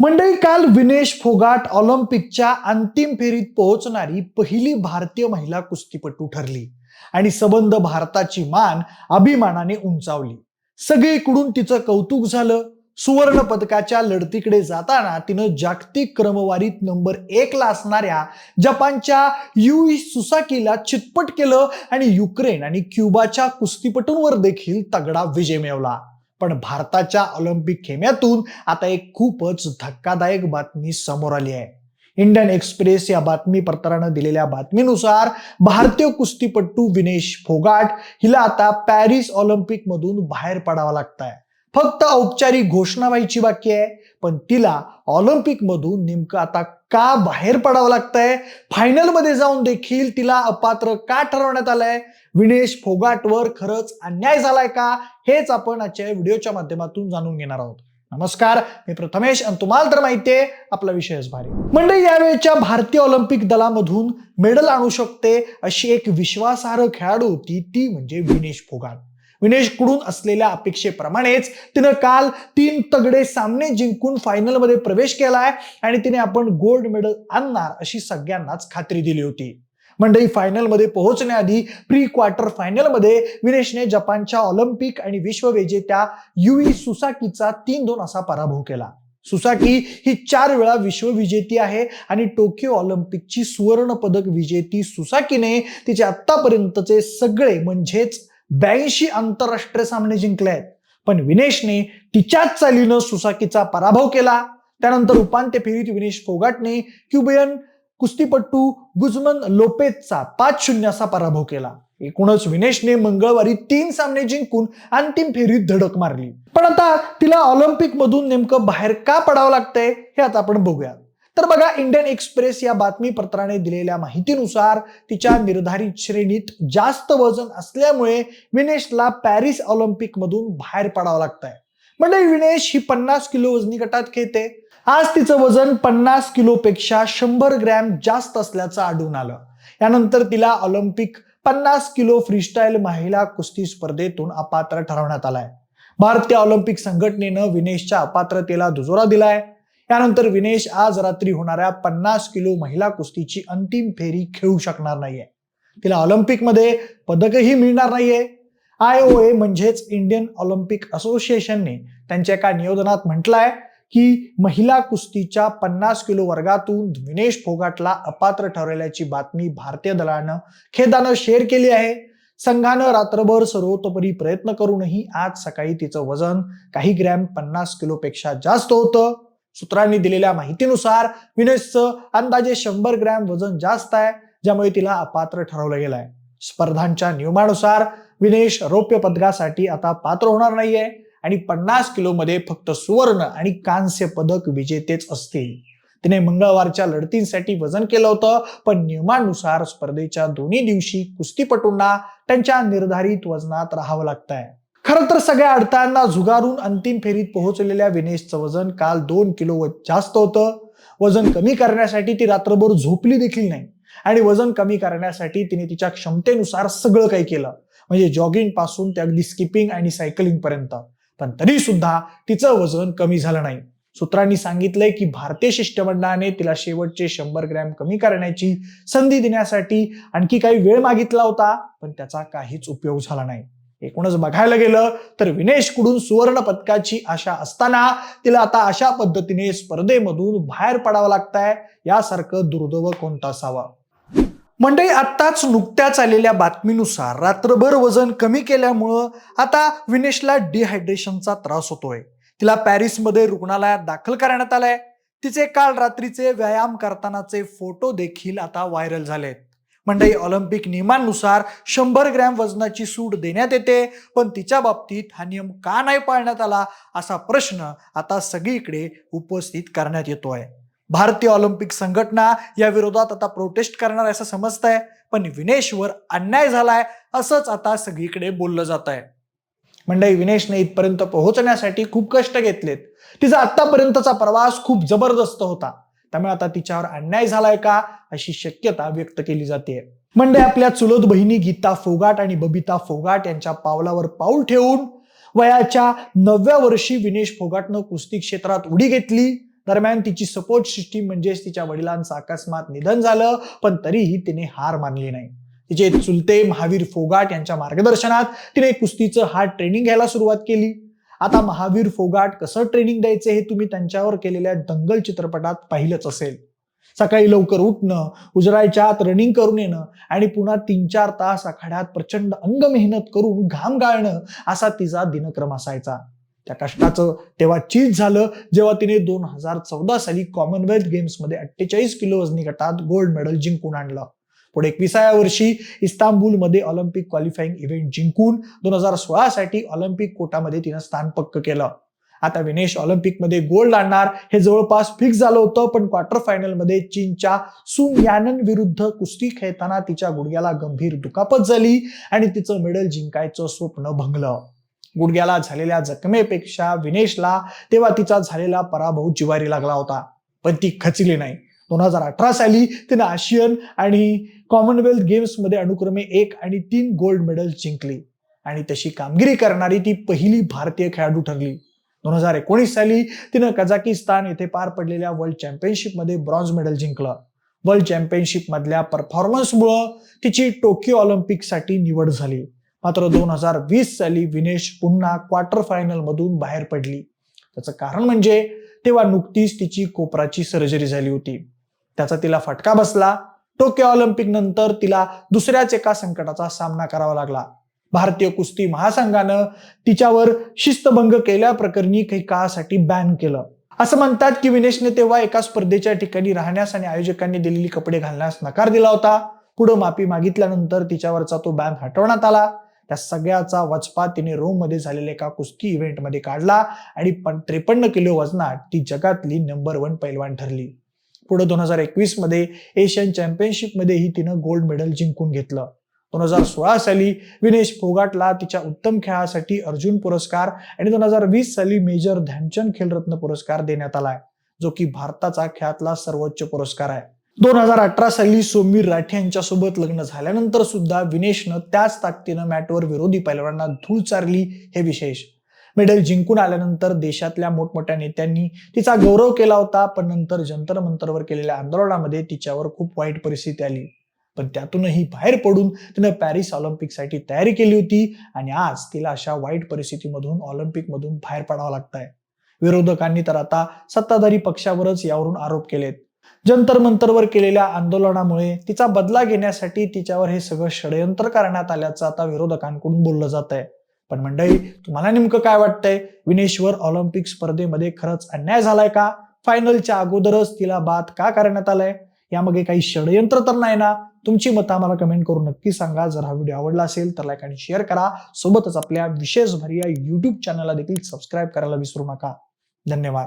मंडळी काल विनेश फोगाट ऑलिम्पिकच्या अंतिम फेरीत पोहोचणारी पहिली भारतीय महिला कुस्तीपटू ठरली आणि सबंध भारताची मान अभिमानाने उंचावली. सगळीकडून तिचं कौतुक झालं. सुवर्ण पदकाच्या लढतीकडे जाताना तिनं जागतिक क्रमवारीत नंबर एकला असणाऱ्या जपानच्या युई सुसाकीला चितपट केलं आणि युक्रेन आणि क्युबाच्या कुस्तीपटूंवर देखील तगडा विजय मिळवला. पण भारताच्या ऑलिम्पिक खेम्यातून आता एक खूपच धक्कादायक बातमी समोर आली आहे. इंडियन एक्सप्रेस या बातमीपत्रानं दिलेल्या बातमीनुसार भारतीय कुस्तीपटू विनेश फोगाट हिला आता पॅरिस ऑलिम्पिक मधून बाहेर पडावा लागत आहे फक्त औपचारिक घोषणा व्हायची बाकी आहे. पण तिला ऑलिम्पिक मधून नेमकं आता का बाहेर पडावं लागतंय? फायनलमध्ये जाऊन देखील तिला अपात्र का ठरवण्यात आलंय? विनेश फोगाटवर खरंच अन्याय झालाय का? हेच आपण आजच्या व्हिडिओच्या माध्यमातून जाणून घेणार आहोत. नमस्कार मी प्रथमेश आणि तुम्हाला तर माहितीये आपला विषयच भारी. म्हणजे यावेळेच्या भारतीय ऑलिम्पिक दलामधून मेडल आणू शकते अशी एक विश्वासार्ह खेळाडू होती ती म्हणजे विनेश फोगाट. विनेशकडून असलेल्या अपेक्षेप्रमाणेच तिनं काल तीन तगडे सामने जिंकून फायनलमध्ये प्रवेश केला आहे आणि तिने आपण गोल्ड मेडल आणणार अशी सगळ्यांनाच खात्री दिली होती. मंडळी फायनलमध्ये पोहोचण्याआधी प्री क्वार्टर फायनलमध्ये विनेशने जपानच्या ऑलिम्पिक आणि विश्वविजेत्या युई सुसाकीचा तीन दोन असा पराभव केला. सुसाकी ही चार वेळा विश्वविजेती आहे आणि टोकियो ऑलिम्पिकची सुवर्ण पदक विजेती सुसाकीने तिचे आतापर्यंतचे सगळे म्हणजेच ब्याऐंशी आंतरराष्ट्रीय सामने जिंकले आहेत. पण विनेशने तिच्याच चालीनं सुसाकीचा पराभव केला. त्यानंतर उपांत्य फेरीत विनेश फोगाटने क्युबियन कुस्तीपट्टू गुजमन लोपेजचा पाच शून्य असा पराभव केला. एकूणच विनेशने मंगळवारी तीन सामने जिंकून अंतिम फेरीत धडक मारली. पण आता तिला ऑलिम्पिक मधून नेमकं बाहेर का पडावं लागतंय हे आता आपण बघूया तर बघा इंडियन एक्सप्रेस या बातमीपत्राने दिलेल्या माहितीनुसार तिच्या निर्धारित श्रेणीत जास्त वजन असल्यामुळे विनेशला पॅरिस ऑलिम्पिक मधून बाहेर पडावं लागतंय. म्हणजे विनेश ही पन्नास किलो वजनी गटात खेळते. आज तिचं वजन पन्नास किलोपेक्षा शंभर ग्रॅम जास्त असल्याचं आढळून आलं. यानंतर तिला ऑलिम्पिक पन्नास किलो फ्रीस्टाईल महिला कुस्ती स्पर्धेतून अपात्र ठरवण्यात आलाय. भारतीय ऑलिम्पिक संघटनेनं विनेशच्या अपात्रतेला दुजोरा दिलाय. यानंतर विनेश आज रात्री होणाऱ्या पन्नास किलो महिला कुस्तीची अंतिम फेरी खेळू शकणार नाहीये. तिला ऑलिम्पिकमध्ये पदकही मिळणार नाहीये. आय ओ ए म्हणजेच इंडियन ऑलिम्पिक असोसिएशनने त्यांच्या एका नियोजनात म्हटलंय की महिला कुस्तीच्या पन्नास किलो वर्गातून विनेश फोगाटला अपात्र ठरवल्याची बातमी भारतीय दलानं खेदानं शेअर केली आहे. संघानं रात्रभर सर्वतोपरी प्रयत्न करूनही आज सकाळी तिचं वजन काही ग्रॅम पन्नास किलोपेक्षा जास्त होतं. सूत्रांनी दिलेल्या माहितीनुसार विनेशचं अंदाजे शंभर ग्रॅम वजन जास्त आहे ज्यामुळे तिला अपात्र ठरवलं गेलंय. स्पर्धांच्या नियमानुसार विनेश रौप्य पदकासाठी आता पात्र होणार नाहीये आणि पन्नास किलोमध्ये फक्त सुवर्ण आणि कांस्य पदक विजेतेच असतील. तिने मंगळवारच्या लढतींसाठी वजन केलं होतं पण नियमानुसार स्पर्धेच्या दोन्ही दिवशी कुस्तीपटूंना त्यांच्या निर्धारित वजनात राहावं लागतंय. खरं तर सगळ्या अडथळ्यांना झुगारून अंतिम फेरीत पोहोचलेल्या विनेशचं वजन काल दोन किलो जास्त होतं. वजन कमी करण्यासाठी ती रात्रभर झोपली देखील नाही. आणि वजन कमी करण्यासाठी तिने तिच्या क्षमतेनुसार सगळं काही केलं. म्हणजे जॉगिंगपासून ते अगदी स्किपिंग आणि सायकलिंग पर्यंत. पण तरी सुद्धा तिचं वजन कमी झालं नाही. सूत्रांनी सांगितलंय की भारतीय शिष्टमंडळाने तिला शेवटचे शंभर ग्रॅम कमी करण्याची संधी देण्यासाठी आणखी काही वेळ मागितला होता पण त्याचा काहीच उपयोग झाला नाही. एकूणच बघायला गेलं तर विनेशकडून सुवर्ण पदकाची आशा असताना तिला आता अशा पद्धतीने स्पर्धेमधून बाहेर पडावं लागतंय यासारखं दुर्दैव कोणतं असावं? मंडळी आत्ताच नुकत्याच आलेल्या बातमीनुसार रात्रभर वजन कमी केल्यामुळं आता विनेशला डिहायड्रेशनचा त्रास होतोय. तिला पॅरिसमध्ये रुग्णालयात दाखल करण्यात आलंय. तिचे काल रात्रीचे व्यायाम करतानाचे फोटो देखील आता व्हायरल झालेत. मंडई ऑलिम्पिक नियमांनुसार शंभर ग्रॅम वजनाची सूट देण्यात येते. पण तिच्या बाबतीत हा नियम का नाही पाळण्यात आला असा प्रश्न आता सगळीकडे उपस्थित करण्यात येतोय. भारतीय ऑलिम्पिक संघटना या विरोधात आता प्रोटेस्ट करणार असं समजतंय पण विनेशवर अन्याय झालाय असंच आता सगळीकडे बोललं जात आहे मंडळी विनेशने इथपर्यंत पोहोचण्यासाठी खूप कष्ट घेतलेत. तिचा आतापर्यंतचा प्रवास खूप जबरदस्त होता. त्यामुळे आता तिच्यावर अन्याय झालाय का अशी शक्यता व्यक्त केली जाते. म्हणजे आपल्या चुलत बहिणी गीता फोगाट आणि बबिता फोगाट यांच्या पावलावर पाऊल ठेवून वयाच्या नवव्या वर्षी विनेश फोगाटनं कुस्ती क्षेत्रात उडी घेतली. दरम्यान तिची सपोर्ट सिस्टीम म्हणजेच तिच्या वडिलांचं अकस्मात निधन झालं पण तरीही तिने हार मानली नाही. तिचे चुलते महावीर फोगाट यांच्या मार्गदर्शनात तिने कुस्तीचं हार्ड ट्रेनिंग घ्यायला सुरुवात केली. आता महावीर फोगाट कसं ट्रेनिंग द्यायचे हे तुम्ही त्यांच्यावर केलेल्या दंगल चित्रपटात पाहिलंच असेल. सकाळी लवकर उठणं उजरायच्या आत रनिंग करून येणं आणि पुन्हा तीन चार तास आखाड्यात प्रचंड अंग मेहनत करून घाम गाळणं असा तिचा दिनक्रम असायचा. त्या कष्टाचं तेव्हा चीज झालं जेव्हा तिने दोन हजार चौदा साली कॉमनवेल्थ गेम्समध्ये अठ्ठेचाळीस किलो वजनी गटात गोल्ड मेडल जिंकून आणलं. पुढे एकविसाव्या वर्षी इस्तांबूलमध्ये ऑलिम्पिक क्वालिफाईंग इव्हेंट जिंकून दोन हजार सोळासाठी ऑलिम्पिक कोटामध्ये तिनं स्थान पक्क केलं. आता विनेश ऑलिम्पिकमध्ये गोल्ड आणणार हे जवळपास फिक्स झालं होतं पण क्वार्टर फायनलमध्ये चीनच्या सुन यानन विरुद्ध कुस्ती खेळताना तिच्या गुडघ्याला गंभीर दुखापत झाली आणि तिचं मेडल जिंकायचं स्वप्न भंगलं. गुडघ्याला झालेल्या जखमेपेक्षा विनेशला तेव्हा तिचा झालेला पराभव जिवारी लागला होता पण ती खचली नाही. दोन हजार अठरा साली तिने आशियन आणि कॉमनवेल्थ गेम्समध्ये अनुक्रमे एक आणि तीन गोल्ड मेडल जिंकली. आणि तशी कामगिरी करणारी ती पहिली भारतीय खेळाडू ठरली. दोन हजार एकोणीस साली तिनं कझाकिस्तान येथे पार पडलेल्या वर्ल्ड चॅम्पियनशिपमध्ये ब्रॉन्झ मेडल जिंकलं. वर्ल्ड चॅम्पियनशिप मधल्या परफॉर्मन्समुळं तिची टोकियो ऑलिम्पिकसाठी निवड झाली. मात्र दोन हजार वीस साली विनेश पुन्हा क्वार्टर फायनल मधून बाहेर पडली. त्याचं कारण म्हणजे तेव्हा नुकतीच तिची कोपराची सर्जरी झाली होती. त्याचा तिला फटका बसला. टोकियो ऑलिम्पिक नंतर तिला दुसऱ्याच एका संकटाचा सामना करावा लागला. भारतीय कुस्ती महासंघानं तिच्यावर शिस्तभंग केल्याप्रकरणी काही काळासाठी बॅन केलं. असं म्हणतात की विनेशने तेव्हा एका स्पर्धेच्या ठिकाणी राहण्यास आणि आयोजकांनी दिलेली कपडे घालण्यास नकार दिला होता. पुढे माफी मागितल्यानंतर तिच्यावरचा तो बॅन हटवण्यात आला. त्या सगळ्याचा वचपा तिने रोममध्ये झालेल्या एका कुस्ती इव्हेंटमध्ये काढला आणि त्रेपन्न किलो वजनात ती जगातली नंबर वन पैलवान ठरली. पुढे दोन हजार एकवीसमध्ये एशियन चॅम्पियनशिपमध्येही तिनं गोल्ड मेडल जिंकून घेतलं. दोन हजार सोळा साली विनेश फोगाटला तिच्या उत्तम खेळासाठी अर्जुन पुरस्कार आणि दोन हजार वीस साली मेजर ध्यानचंद खेलरत्न पुरस्कार देण्यात आलाय जो की भारताचा खेळातला सर्वोच्च पुरस्कार आहे. दोन हजार अठरा साली सोमीर राठे यांच्यासोबत लग्न झाल्यानंतर सुद्धा विनेशनं त्याच ताकदीनं मॅटवर विरोधी पैलवानांना धूळ चारली हे विशेष. मेडल जिंकून आल्यानंतर देशातल्या मोठमोठ्या नेत्यांनी तिचा गौरव केला होता पण नंतर जंतर मंतरवर केलेल्या आंदोलनामध्ये तिच्यावर खूप वाईट परिस्थिती आली. पण त्यातूनही बाहेर पडून तिनं पॅरिस ऑलिम्पिकसाठी तयारी केली होती आणि आज तिला अशा वाईट परिस्थितीमधून ऑलिम्पिकमधून बाहेर पडावं लागतंय. विरोधकांनी तर आता सत्ताधारी पक्षावरच यावरून आरोप केलेत. जंतर मंतरवर केलेल्या आंदोलनामुळे तिचा बदला घेण्यासाठी तिच्यावर हे सगळं षडयंत्र करण्यात आल्याचं आता विरोधकांकडून बोललं जात आहे पण मंडळी तुम्हाला नेमकं काय वाटतंय? विनेश्वर ऑलिम्पिक स्पर्धेमध्ये खरंच अन्याय झालाय का? फायनलच्या अगोदरच तिला बाद का करण्यात आलाय? यामागे काही षडयंत्र तर नाही ना? तुमची मतं आम्हाला कमेंट करून नक्की सांगा. जर हा व्हिडिओ आवडला असेल तर लाईक आणि शेअर करा. सोबतच आपल्या विशेष भरिया या युट्यूब चॅनलला देखील सबस्क्राईब करायला विसरू नका. धन्यवाद.